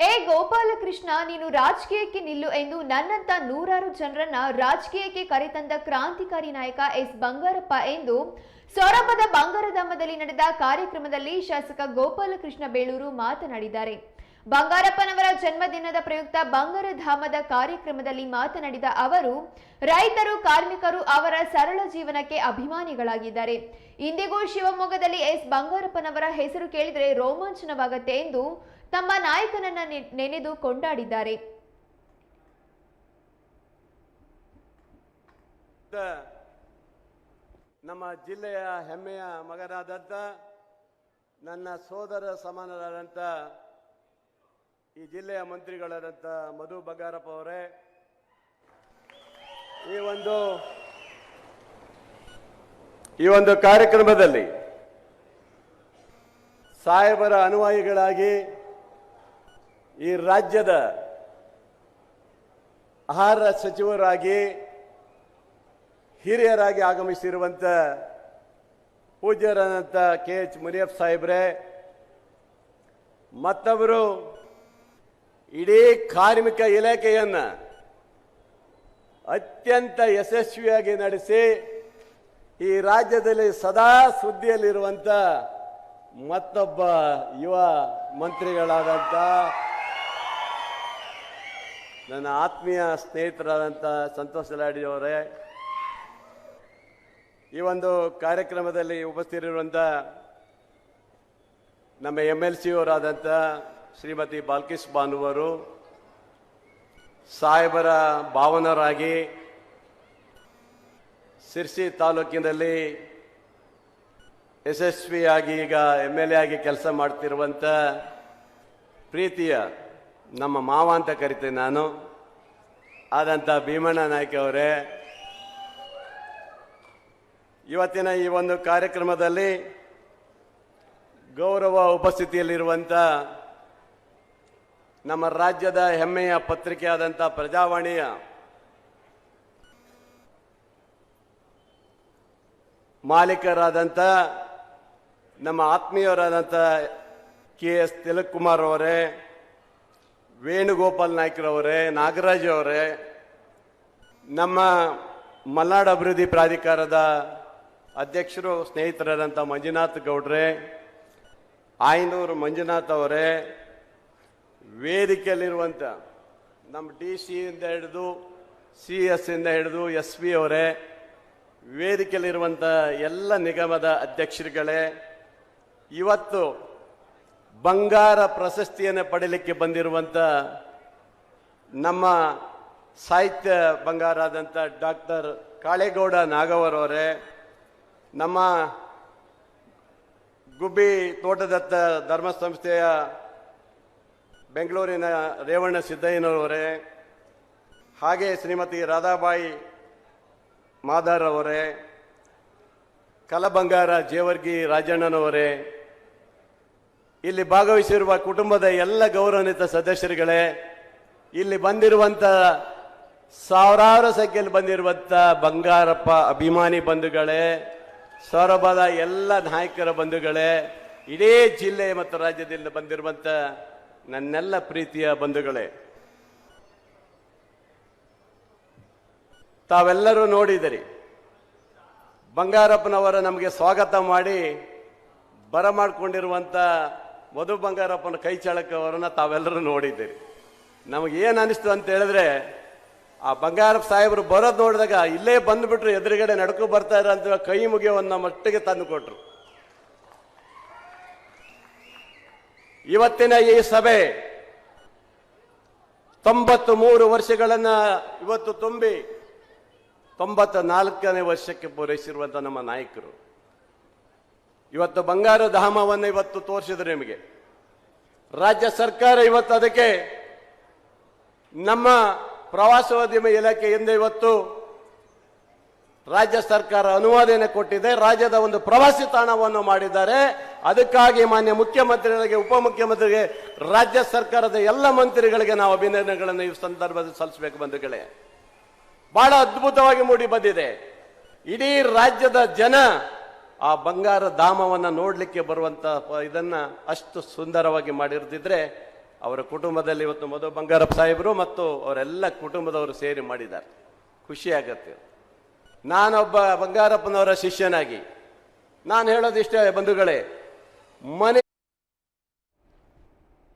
ಏ, ಗೋಪಾಲಕೃಷ್ಣ, ನೀನು ರಾಜಕೀಯಕ್ಕೆ ನಿಲ್ಲು ಎಂದು ನನ್ನಂತ ನೂರಾರು ಜನರನ್ನ ರಾಜಕೀಯಕ್ಕೆ ಕರೆತಂದ ಕ್ರಾಂತಿಕಾರಿ ನಾಯಕ ಎಸ್. ಬಂಗಾರಪ್ಪ ಎಂದು ಸೊರಬದ ಬಂಗಾರಧಾಮದಲ್ಲಿ ನಡೆದ ಕಾರ್ಯಕ್ರಮದಲ್ಲಿ ಶಾಸಕ ಗೋಪಾಲಕೃಷ್ಣ ಬೇಳೂರು ಮಾತನಾಡಿದ್ದಾರೆ. ಬಂಗಾರಪ್ಪನವರ ಜನ್ಮದಿನದ ಪ್ರಯುಕ್ತ ಬಂಗಾರಧಾಮದ ಕಾರ್ಯಕ್ರಮದಲ್ಲಿ ಮಾತನಾಡಿದ ಅವರು, ರೈತರು, ಕಾರ್ಮಿಕರು ಅವರ ಸರಳ ಜೀವನಕ್ಕೆ ಅಭಿಮಾನಿಗಳಾಗಿದ್ದಾರೆ. ಇಂದಿಗೂ ಶಿವಮೊಗ್ಗದಲ್ಲಿ ಎಸ್. ಬಂಗಾರಪ್ಪನವರ ಹೆಸರು ಕೇಳಿದರೆ ರೋಮಾಂಚನವಾಗತ್ತೆ ಎಂದು ತಮ್ಮ ನಾಯಕನನ್ನ ನೆನೆದು ಕೊಂಡಾಡಿದ್ದಾರೆ. ನಮ್ಮ ಜಿಲ್ಲೆಯ ಹೆಮ್ಮೆಯ ಮಗನಾದಂಥ ನನ್ನ ಸೋದರ ಸಮಾನರಾದಂಥ ಈ ಜಿಲ್ಲೆಯ ಮಂತ್ರಿಗಳಾದಂಥ ಮಧು ಬಂಗಾರಪ್ಪ ಅವರೇ, ಈ ಒಂದು ಈ ಒಂದು ಕಾರ್ಯಕ್ರಮದಲ್ಲಿ ಸಾಹೇಬರ ಅನುಯಾಯಿಗಳಾಗಿ ಈ ರಾಜ್ಯದ ಆಹಾರ ಸಚಿವರಾಗಿ, ಹಿರಿಯರಾಗಿ ಆಗಮಿಸಿರುವಂಥ ಪೂಜ್ಯರಾದಂಥ ಕೆ ಎಚ್ ಮುನಿಯಪ್ಪ ಸಾಹೇಬ್ರೆ ಮತ್ತೊಬ್ಬರು ಇಡೀ ಕಾರ್ಮಿಕ ಇಲಾಖೆಯನ್ನು ಅತ್ಯಂತ ಯಶಸ್ವಿಯಾಗಿ ನಡೆಸಿ ಈ ರಾಜ್ಯದಲ್ಲಿ ಸದಾ ಸುದ್ದಿಯಲ್ಲಿರುವಂಥ ಮತ್ತೊಬ್ಬ ಯುವ ಮಂತ್ರಿಗಳಾದಂಥ ನನ್ನ ಆತ್ಮೀಯ ಸ್ನೇಹಿತರಾದಂಥ ಸಂತೋಷ ಅವರೇ, ಈ ಒಂದು ಕಾರ್ಯಕ್ರಮದಲ್ಲಿ ಉಪಸ್ಥಿತಿರುವಂಥ ನಮ್ಮ ಎಂ ಎಲ್ ಸಿ ಅವರಾದಂಥ ಶ್ರೀಮತಿ ಬಾಲ್ಕಿಸ್ ಬಾನುವರು ಸಾಹೇಬರ ಭಾವನರಾಗಿ ಸಿರ್ಸಿ ತಾಲೂಕಿನಲ್ಲಿ ಯಶಸ್ವಿಯಾಗಿ ಈಗ ಎಂ ಎಲ್ ಎ ಆಗಿ ಕೆಲಸ ಮಾಡ್ತಿರುವಂಥ ಪ್ರೀತಿಯ ನಮ್ಮ ಮಾವ ಅಂತ ಕರಿತೀನಿ ನಾನು. ಆದಂಥ ಭೀಮಣ್ಣ ನಾಯ್ಕ ಅವರೇ. ಇವತ್ತಿನ ಈ ಒಂದು ಕಾರ್ಯಕ್ರಮದಲ್ಲಿ ಗೌರವ ಉಪಸ್ಥಿತಿಯಲ್ಲಿರುವಂಥ ನಮ್ಮ ರಾಜ್ಯದ ಹೆಮ್ಮೆಯ ಪತ್ರಿಕೆಯಾದಂಥ ಪ್ರಜಾವಾಣಿಯ ಮಾಲೀಕರಾದಂಥ ನಮ್ಮ ಆತ್ಮೀಯರಾದಂಥ ಕೆ ಎಸ್ ತಿಲಕ್ ಅವರೇ, ವೇಣುಗೋಪಾಲ್ ನಾಯ್ಕರವರೇ ನಾಗರಾಜ್ ಅವರೇ, ನಮ್ಮ ಮಲ್ನಾಡು ಅಭಿವೃದ್ಧಿ ಪ್ರಾಧಿಕಾರದ ಅಧ್ಯಕ್ಷರು ಸ್ನೇಹಿತರಾದಂಥ ಮಂಜುನಾಥ್ ಗೌಡ್ರೆ, ಆಯನೂರು ಮಂಜುನಾಥ್ ಅವರೇ ವೇದಿಕೆಯಲ್ಲಿರುವಂಥ ನಮ್ಮ ಡಿ ಸಿಯಿಂದ ಹಿಡಿದು ಸಿ ಎಸ್ ಇಂದ ಹಿಡಿದು ಎಸ್ ಪಿ ಅವರೇ ವೇದಿಕೆಯಲ್ಲಿರುವಂಥ ಎಲ್ಲ ನಿಗಮದ ಅಧ್ಯಕ್ಷರುಗಳೇ, ಇವತ್ತು ಬಂಗಾರ ಪ್ರಶಸ್ತಿಯನ್ನು ಪಡೀಲಿಕ್ಕೆ ಬಂದಿರುವಂಥ ನಮ್ಮ ಸಾಹಿತ್ಯ ಬಂಗಾರ ಆದಂಥ ಡಾಕ್ಟರ್ ಕಾಳೇಗೌಡ ನಾಗವರವರೇ ನಮ್ಮ ಗುಬ್ಬಿ ತೋಟದತ್ತ ಧರ್ಮ ಸಂಸ್ಥೆಯ ಬೆಂಗಳೂರಿನ ರೇವಣ್ಣ ಸಿದ್ದಯ್ಯನವರೇ, ಹಾಗೆ ಶ್ರೀಮತಿ ರಾಧಾಬಾಯಿ ಮಾದಾರ್ ಅವರೇ, ಕಲಬಂಗಾರ ಜೇವರ್ಗಿ ರಾಜಣ್ಣನವರೇ, ಇಲ್ಲಿ ಭಾಗವಹಿಸಿರುವ ಕುಟುಂಬದ ಎಲ್ಲ ಗೌರವಾನ್ವಿತ ಸದಸ್ಯರುಗಳೇ, ಇಲ್ಲಿ ಬಂದಿರುವಂಥ ಸಾವಿರಾರು ಸಂಖ್ಯೆಯಲ್ಲಿ ಬಂದಿರುವಂಥ ಬಂಗಾರಪ್ಪ ಅಭಿಮಾನಿ ಬಂಧುಗಳೇ, ಸೌರಭದ ಎಲ್ಲ ನಾಯಕರ ಬಂಧುಗಳೇ, ಇಡೀ ಜಿಲ್ಲೆ ಮತ್ತು ರಾಜ್ಯದಿಂದ ಬಂದಿರುವಂತ ನನ್ನೆಲ್ಲ ಪ್ರೀತಿಯ ಬಂಧುಗಳೇ, ತಾವೆಲ್ಲರೂ ನೋಡಿದಿರಿ, ಬಂಗಾರಪ್ಪನವರ ನಮಗೆ ಸ್ವಾಗತ ಮಾಡಿ ಬರಮಾಡಿಕೊಂಡಿರುವಂಥ ಮಧು ಬಂಗಾರಪ್ಪನ ಕೈ ಚಳಕವರನ್ನ ತಾವೆಲ್ಲರೂ ನೋಡಿದ್ದೀರಿ ನಮಗೇನು ಅನಿಸ್ತು ಅಂತ ಹೇಳಿದ್ರೆ, ಆ ಬಂಗಾರಪ್ಪ ಸಾಹೇಬರು ಬರೋದು ನೋಡಿದಾಗ ಇಲ್ಲೇ ಬಂದುಬಿಟ್ರು ಎದುರುಗಡೆ ನಡ್ಕೊ ಇರೋ ಅಂತ ಕೈ ಮುಗಿಯವನ್ನ ಮಟ್ಟಿಗೆ ತಂದು ಕೊಟ್ರು ಇವತ್ತಿನ ಈ ಸಭೆ ತೊಂಬತ್ತು ಮೂರು ವರ್ಷಗಳನ್ನು ಇವತ್ತು ತುಂಬಿ ತೊಂಬತ್ತ ನಾಲ್ಕನೇ ವರ್ಷಕ್ಕೆ ಪೂರೈಸಿರುವಂಥ ನಮ್ಮ ನಾಯಕರು. ಇವತ್ತು ಬಂಗಾರ ಧಾಮವನ್ನು ಇವತ್ತು ತೋರಿಸಿದ್ರು ನಿಮಗೆ. ರಾಜ್ಯ ಸರ್ಕಾರ ಇವತ್ತು ಅದಕ್ಕೆ ನಮ್ಮ ಪ್ರವಾಸೋದ್ಯಮ ಇಲಾಖೆಯಿಂದ ಇವತ್ತು ರಾಜ್ಯ ಸರ್ಕಾರ ಅನುವಾದನೆ ಕೊಟ್ಟಿದೆ, ರಾಜ್ಯದ ಒಂದು ಪ್ರವಾಸಿ ತಾಣವನ್ನು ಮಾಡಿದ್ದಾರೆ. ಅದಕ್ಕಾಗಿ ಮಾನ್ಯ ಮುಖ್ಯಮಂತ್ರಿಗಳಿಗೆ, ಉಪಮುಖ್ಯಮಂತ್ರಿಗೆ, ರಾಜ್ಯ ಸರ್ಕಾರದ ಎಲ್ಲ ಮಂತ್ರಿಗಳಿಗೆ ನಾವು ಅಭಿನಂದನೆಗಳನ್ನು ಈ ಸಂದರ್ಭದಲ್ಲಿ ಸಲ್ಲಿಸಬೇಕು ಬಂಧುಗಳೇ. ಬಹಳ ಅದ್ಭುತವಾಗಿ ಮೂಡಿ ಬಂದಿದೆ. ಇಡೀ ರಾಜ್ಯದ ಜನ ಆ ಬಂಗಾರ ಧಾಮವನ್ನು ನೋಡಲಿಕ್ಕೆ ಬರುವಂತ ಇದನ್ನ ಅಷ್ಟು ಸುಂದರವಾಗಿ ಮಾಡಿರ್ತಿದ್ರೆ ಅವರ ಕುಟುಂಬದಲ್ಲಿ ಇವತ್ತು ಮಧು ಬಂಗಾರಪ್ಪ ಸಾಹೇಬರು ಮತ್ತು ಅವರೆಲ್ಲ ಕುಟುಂಬದವರು ಸೇರಿ ಮಾಡಿದ್ದಾರೆ. ಖುಷಿ ಆಗತ್ತೆ. ನಾನೊಬ್ಬ ಬಂಗಾರಪ್ಪನವರ ಶಿಷ್ಯನಾಗಿ. ನಾನು ಹೇಳೋದಿಷ್ಟೇ ಬಂಧುಗಳೇ ಮನೆ